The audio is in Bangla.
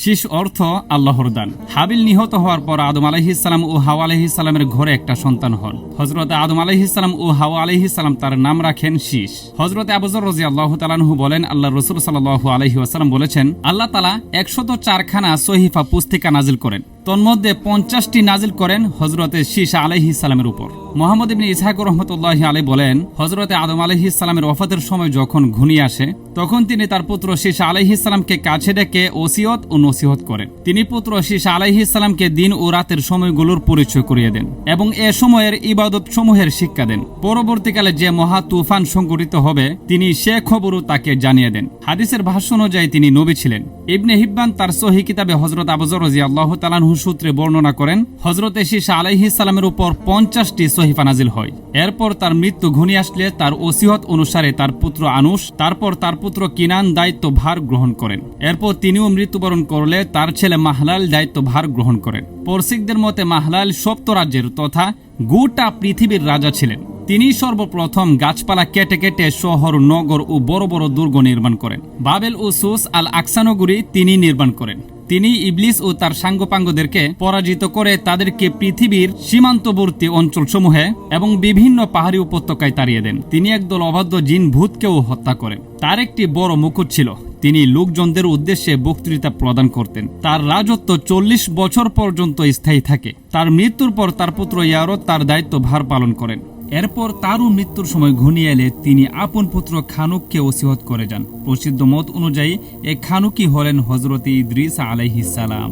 শীষ অর্থ আল্লাহর দান। হাবিল নিহত হওয়ার পর আদম আলাইহিসাল্লাম ও হাওয়া আলাইহিসাল্লামের ঘরে একটা সন্তান হন। হজরত আদম আলাইহিসাল্লাম ও হাওয়া আলাইহিসাল্লাম তার নাম রাখেন শীষ। হজরত আবুজর রাজি আল্লাহ তালানহু বলেন, আল্লাহ রসুল সাল্লাহ আলহি আসালাম বলেছেন, আল্লাহ তালা একশত চারখানা সহিফা পুস্তিকা নাজিল করেন। তন্মধ্যে পঞ্চাশটি নাজিল করেন হজরতে শীষ আলাইহি সালামের উপর। মোহাম্মদ ইবনে ইসহাক রহমতুল্লাহ আলী বলেন হজরতে আদম আলহি সালামের ওফাতের সময় যখন ঘনিয়ে আসে, তখন তিনি তার পুত্র শীষ আলাইহি সালামকে কাছে ডেকে ওসিয়ত ও নসিহত করেন। তিনি পুত্র শীষ আলাইহিসালামকে দিন ও রাতের সময়গুলোর পরিচয় করিয়ে দেন এবং এ সময়ের ইবাদত সমূহের শিক্ষা দেন। পরবর্তীকালে যে মহা তুফান সংঘটিত হবে, তিনি সে খবরও তাকে জানিয়ে দেন। হাদিসের ভাষ্য অনুযায়ী তিনি নবী ছিলেন। ইবনে হিব্বান তার সহি কিতাবে হজরত আবজর রাজি আল্লাহ তালানহু সূত্রে বর্ণনা করেন হজরত শীষা আলাইহি সালামের উপর পঞ্চাশটি সহিফা নাজিল হয়। এরপর তার মৃত্যু ঘনিয়ে আসলে তার ওসিহত অনুসারে তার পুত্র আনুস তারপর তার পুত্র কিনান দায়িত্ব ভার গ্রহণ করেন। এরপর তিনিও মৃত্যুবরণ করলে তার ছেলে মাহলাল দায়িত্ব ভার গ্রহণ করেন। পরশিকদের মতে মাহলাল সপ্ত রাজ্যের তথা গোটা পৃথিবীর রাজা ছিলেন। তিনি সর্বপ্রথম গাছপালা কেটে কেটে শহর, নগর ও বড় বড় দুর্গ নির্মাণ করেন। বাবেল ও সুস আল আকসানগুরি তিনি নির্মাণ করেন। তিনি ইবলিস ও তার সাঙ্গপাঙ্গদেরকে পরাজিত করে তাদেরকে পৃথিবীর সীমান্তবর্তী অঞ্চলসমূহে এবং বিভিন্ন পাহাড়ি উপত্যকায় তাড়িয়ে দেন। তিনি একদল অবাধ্য জিন ভূতকেও হত্যা করেন। তার একটি বড় মুকুট ছিল। তিনি লোকজনদের উদ্দেশ্যে বক্তৃতা প্রদান করতেন। তার রাজত্ব চল্লিশ বছর পর্যন্ত স্থায়ী থাকে। তার মৃত্যুর পর তার পুত্র ইয়ারত তার দায়িত্ব ভার পালন করেন। এরপর তারও মৃত্যুর সময় ঘনিয়ে এলে তিনি আপন পুত্র খানুককে ওসিহত করে যান। প্রসিদ্ধ মত অনুযায়ী এ খানুকি হলেন হজরত ইদ্রিস আলাইহিসালাম